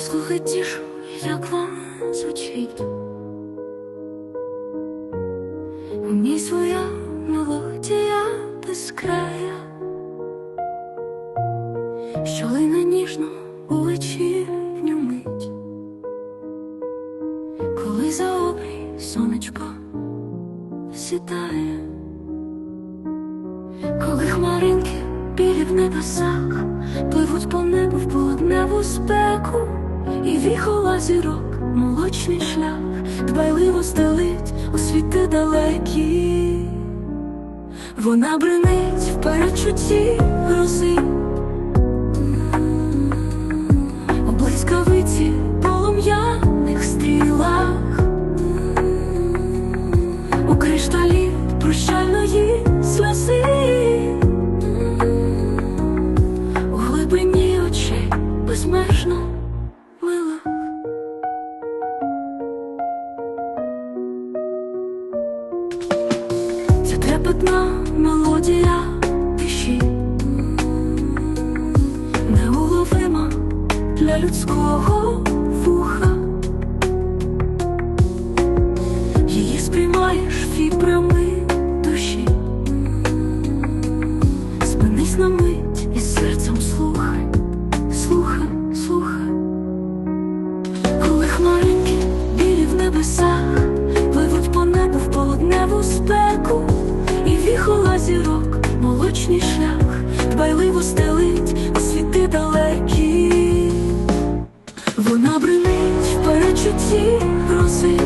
Послухай тишу, як вона звучить. У ній своя мелодія без края, що лине ніжно у вечірню мить, коли за обрій сонечко сідає, коли хмаринки білі в небесах пливуть по небу в полудневу спеку, і віхола зірок, молочний шлях, дбайливо стелить у світи далекі. Вона бренить в перечутті грози, у блискавиці трепетна мелодія тиші, неуловима для людського Вона бринить в перечутті грози,